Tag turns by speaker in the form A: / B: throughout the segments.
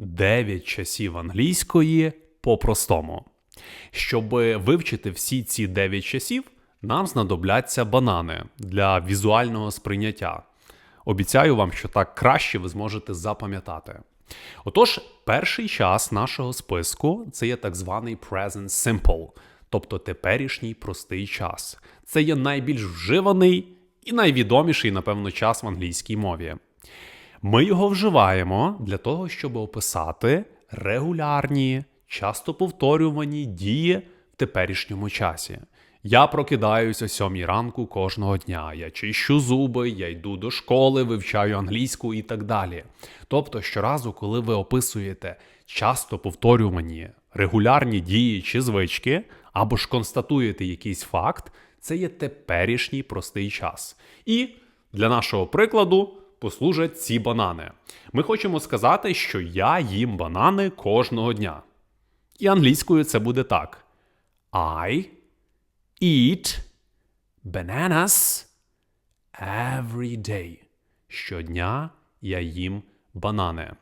A: 9 часів англійської по-простому. Щоб вивчити всі ці 9 часів, нам знадобляться банани для візуального сприйняття. Обіцяю вам, що так краще ви зможете запам'ятати. Отож, перший час нашого списку це є так званий present simple, тобто теперішній простий час. Це є найбільш вживаний і найвідоміший, напевно, час в англійській мові. Ми його вживаємо для того, щоб описати регулярні, часто повторювані дії в теперішньому часі. Я прокидаюся сьомій ранку кожного дня. Я чищу зуби, я йду до школи, вивчаю англійську і так далі. Тобто, щоразу, коли ви описуєте часто повторювані регулярні дії чи звички, або ж констатуєте якийсь факт, це є теперішній простий час. І для нашого прикладу послужать ці банани. Ми хочемо сказати, що я їм банани кожного дня. І англійською це буде так: I eat bananas every day. Щодня я їм банани.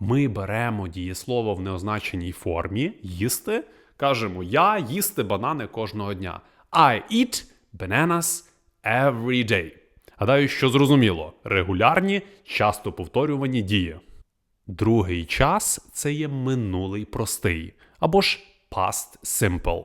A: Ми беремо дієслово в неозначеній формі їсти. Кажемо, я їсти банани кожного дня. I eat bananas every day. Гадаю, що зрозуміло, регулярні, часто повторювані дії. Другий час це є минулий простий, або ж past simple.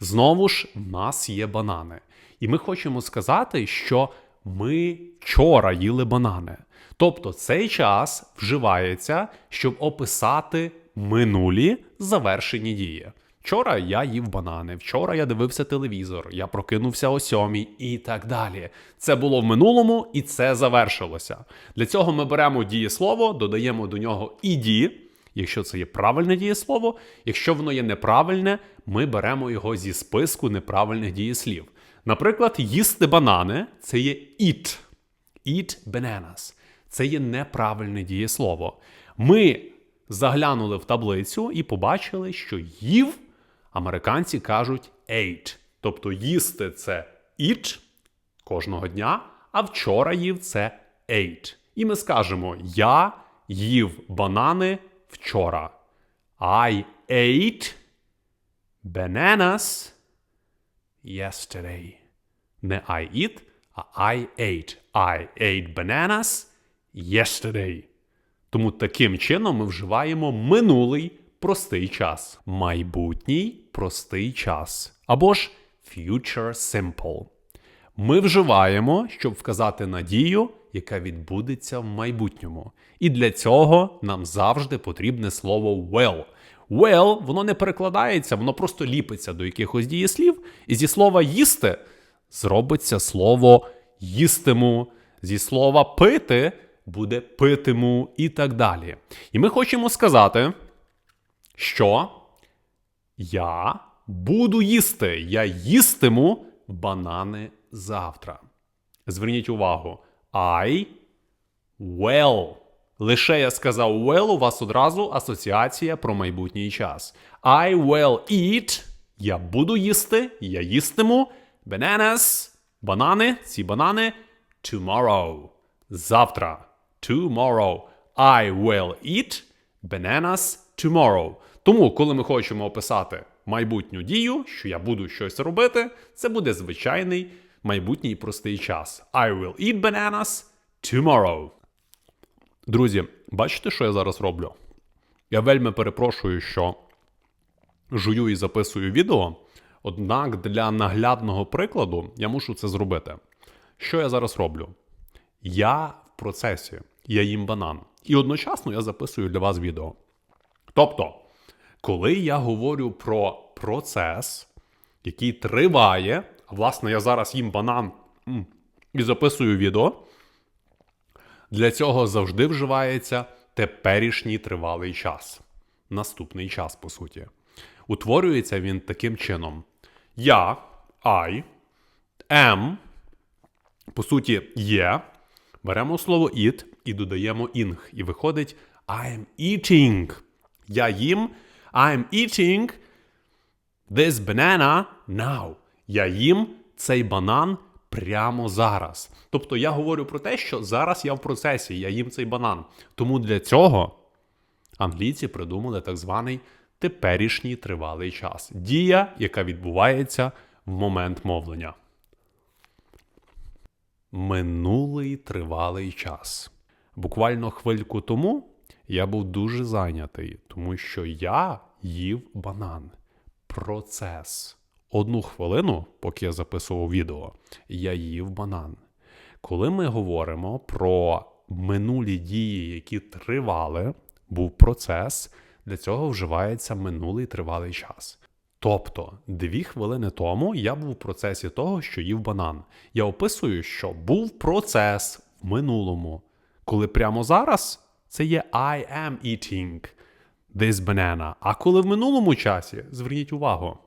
A: Знову ж, в нас є банани. І ми хочемо сказати, що ми вчора їли банани. Тобто цей час вживається, щоб описати минулі завершені дії. Вчора я їв банани, вчора я дивився телевізор, я прокинувся о сьомій і так далі. Це було в минулому і це завершилося. Для цього ми беремо дієслово, додаємо до нього іді, якщо це є правильне дієслово. Якщо воно є неправильне, ми беремо його зі списку неправильних дієслів. Наприклад, їсти банани це є eat. Eat bananas. Це є неправильне дієслово. Ми заглянули в таблицю і побачили, що їв американці кажуть ate. Тобто їсти це eat кожного дня, а вчора їв це ate. І ми скажемо: Я їв банани вчора. I ate bananas yesterday. Не I eat, а I ate. I ate bananas yesterday. Тому таким чином ми вживаємо минулий простий час, майбутній простий час або ж future simple. Ми вживаємо, щоб вказати надію, яка відбудеться в майбутньому. І для цього нам завжди потрібне слово well. Well, воно не перекладається, воно просто ліпиться до якихось дієслів, і зі слова їсти зробиться слово їстиму, зі слова пити буде питиму і так далі. І ми хочемо сказати, що я буду їсти, я їстиму банани завтра. Зверніть увагу, I will. Лише я сказав will, у вас одразу асоціація про майбутній час. I will eat. Я буду їсти, я їстиму. Bananas. Банани, ці банани. Tomorrow. Завтра. Tomorrow. I will eat bananas tomorrow. Тому, коли ми хочемо описати майбутню дію, що я буду щось робити, це буде звичайний майбутній простий час. I will eat bananas tomorrow. Друзі, бачите, що я зараз роблю? Я вельми перепрошую, що жую і записую відео. Однак для наглядного прикладу я мушу це зробити. Що я зараз роблю? Я в процесі, я їм банан. І одночасно я записую для вас відео. Тобто, коли я говорю про процес, який триває, а власне, я зараз їм банан і записую відео, для цього завжди вживається теперішній тривалий час. Наступний час, по суті. Утворюється він таким чином: я, I, am, по суті, є. Беремо слово eat і додаємо ing. І виходить I'm eating. Я їм. I'm eating this banana now. Я їм цей банан прямо зараз. Тобто я говорю про те, що зараз я в процесі, я їм цей банан. Тому для цього англійці придумали так званий теперішній тривалий час. Дія, яка відбувається в момент мовлення. Минулий тривалий час. Буквально хвильку тому я був дуже зайнятий, тому що я їв банан. Процес. Одну хвилину, поки я записував відео, я їв банан. Коли ми говоримо про минулі дії, які тривали, був процес, для цього вживається минулий тривалий час. Тобто, дві хвилини тому я був в процесі того, що їв банан. Я описую, що був процес в минулому, коли прямо зараз це є I am eating this banana. А коли в минулому часі, зверніть увагу,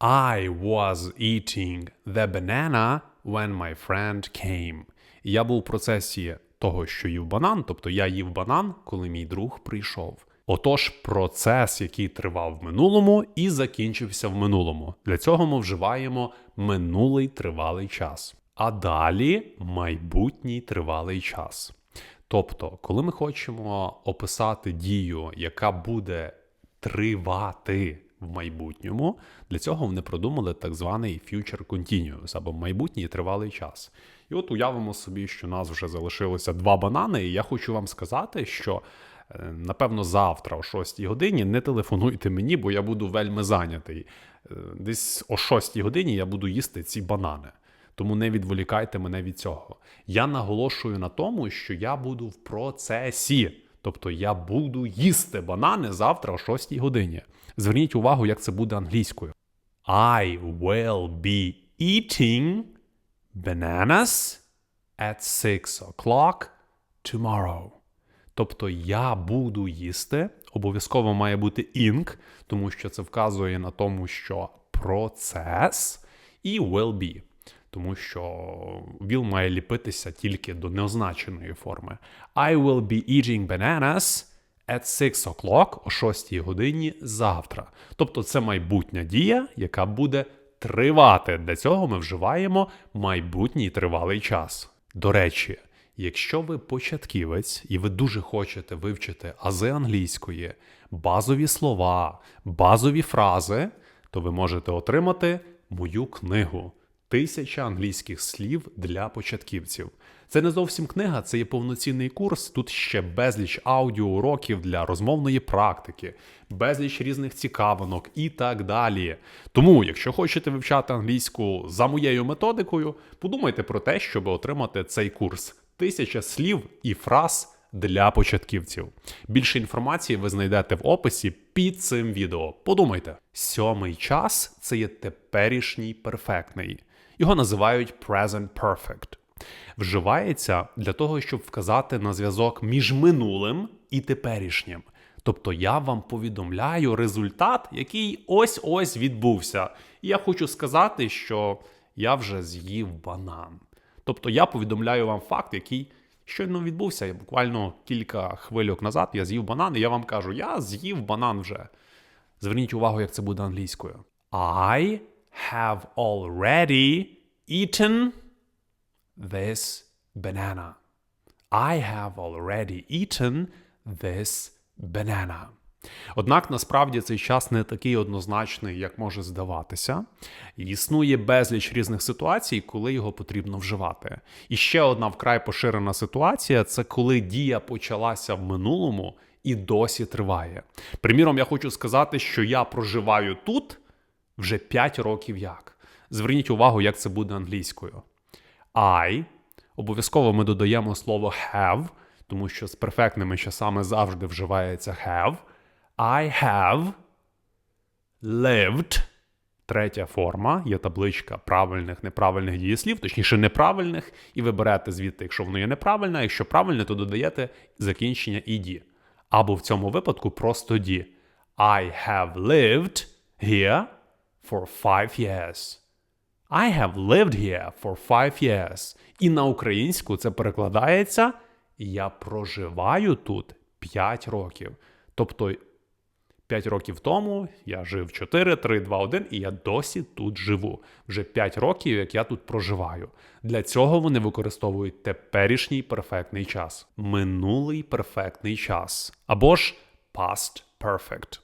A: I was eating the banana when my friend came. Я був в процесі того, що їв банан, тобто я їв банан, коли мій друг прийшов. Отож, процес, який тривав в минулому і закінчився в минулому. Для цього ми вживаємо минулий тривалий час. А далі майбутній тривалий час. Тобто, коли ми хочемо описати дію, яка буде тривати в майбутньому, для цього вони продумали так званий future continuous або майбутній тривалий час. І от уявимо собі, що у нас вже залишилося два банани, і я хочу вам сказати, що. е, Напевно, завтра о 6 годині не телефонуйте мені, бо я буду вельми зайнятий. Е, Десь о 6 годині я буду їсти ці банани. Тому не відволікайте мене від цього. Я наголошую на тому, що я буду в процесі. Тобто я буду їсти банани завтра о 6 годині. Зверніть увагу, як це буде англійською. I will be eating bananas at 6 o'clock tomorrow. Тобто я буду їсти, обов'язково має бути ing, тому що це вказує на тому, що процес і will be. Тому що will має ліпитися тільки до неозначеної форми. I will be eating bananas at 6 o'clock о 6 годині завтра. Тобто це майбутня дія, яка буде тривати. Для цього ми вживаємо майбутній тривалий час. До речі, якщо ви початківець і ви дуже хочете вивчити ази англійської, базові слова, базові фрази, то ви можете отримати мою книгу. Тисяча англійських слів для початківців. Це не зовсім книга, це є повноцінний курс. Тут ще безліч аудіоуроків для розмовної практики, безліч різних цікавинок і так далі. Тому, якщо хочете вивчати англійську за моєю методикою, подумайте про те, щоб отримати цей курс. Тисяча слів і фраз для початківців. Більше інформації ви знайдете в описі під цим відео. Подумайте, сьомий час це є теперішній перфектний. Його називають present perfect. Вживається для того, щоб вказати на зв'язок між минулим і теперішнім. Тобто я вам повідомляю результат, який ось-ось відбувся. І я хочу сказати, що я вже з'їв банан. Тобто я повідомляю вам факт, який щойно відбувся. Я буквально кілька хвильок назад я з'їв банан, і я вам кажу, я з'їв банан вже. Зверніть увагу, як це буде англійською. I have already eaten this banana. I have already eaten this banana. Однак насправді цей час не такий однозначний, як може здаватися. Існує безліч різних ситуацій, коли його потрібно вживати. І ще одна вкрай поширена ситуація це коли дія почалася в минулому і досі триває. Приміром, я хочу сказати, що я проживаю тут вже 5 років як. Зверніть увагу, як це буде англійською. I. Обов'язково ми додаємо слово have, тому що з перфектними часами завжди вживається have. I have lived. Третя форма є табличка правильних, неправильних дієслів, точніше неправильних, і ви берете звідти, якщо воно є неправильне, а якщо правильне, то додаєте закінчення «ed». Або в цьому випадку просто «ді». I have lived here for five years. I have lived here for five years. І на українську це перекладається Я проживаю тут 5 років. Тобто 5 років тому я жив 4, 3, 2, 1, і я досі тут живу. Вже 5 років, як я тут проживаю. Для цього вони використовують теперішній перфектний час, минулий перфектний час, або ж past perfect.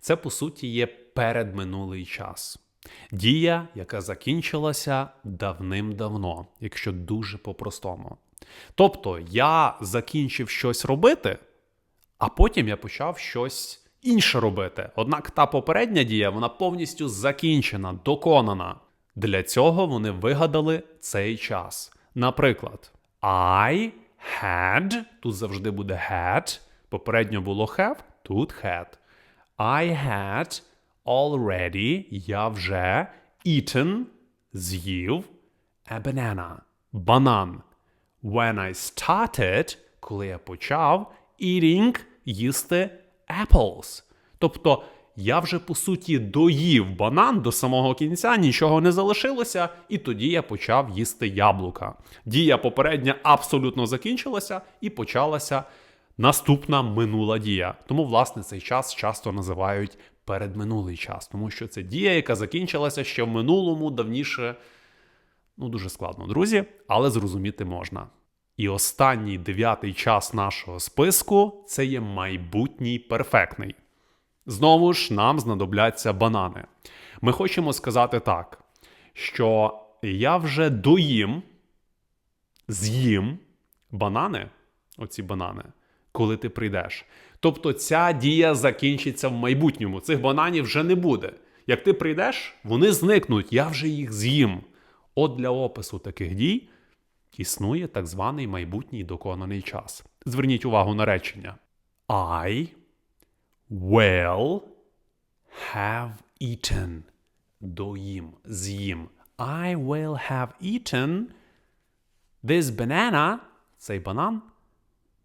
A: Це по суті є передминулий час. Дія, яка закінчилася давним-давно, якщо дуже по-простому. Тобто я закінчив щось робити, а потім я почав щось інше робити. Однак та попередня дія вона повністю закінчена, доконана. Для цього вони вигадали цей час. Наприклад, I had, тут завжди буде had, попередньо було have, тут had. I had already, я вже eaten, з'їв a banana, банан. When I started, коли я почав eating, їсти apples. Тобто я вже по суті доїв банан до самого кінця, нічого не залишилося, і тоді я почав їсти яблука. Дія попередня абсолютно закінчилася і почалася наступна минула дія. Тому, власне, цей час часто називають передминулий час, тому що це дія, яка закінчилася ще в минулому давніше. Ну, дуже складно, друзі, але зрозуміти можна. І останній дев'ятий час нашого списку це є майбутній перфектний. Знову ж нам знадобляться банани. Ми хочемо сказати так, що я вже доїм, з'їм банани, оці банани, коли ти прийдеш. Тобто ця дія закінчиться в майбутньому. Цих бананів вже не буде. Як ти прийдеш, вони зникнуть, я вже їх з'їм. От для опису таких дій існує так званий майбутній доконаний час. Зверніть увагу на речення. I will have eaten. Доїм, з'їм. I will have eaten this banana, цей банан,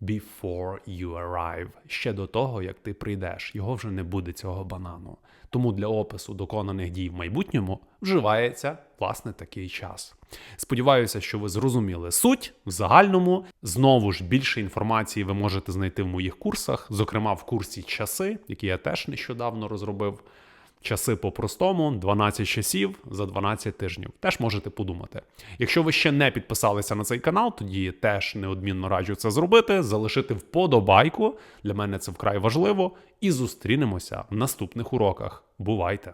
A: before you arrive. Ще до того, як ти прийдеш. Його вже не буде цього банану. Тому для опису доконаних дій в майбутньому вживається власне такий час. Сподіваюся, що ви зрозуміли суть в загальному. Знову ж більше інформації ви можете знайти в моїх курсах, зокрема в курсі часи, який я теж нещодавно розробив. Часи по-простому, 12 часів за 12 тижнів. Теж можете подумати. Якщо ви ще не підписалися на цей канал, тоді теж неодмінно раджу це зробити, залишити вподобайку. Для мене це вкрай важливо. І зустрінемося в наступних уроках. Бувайте!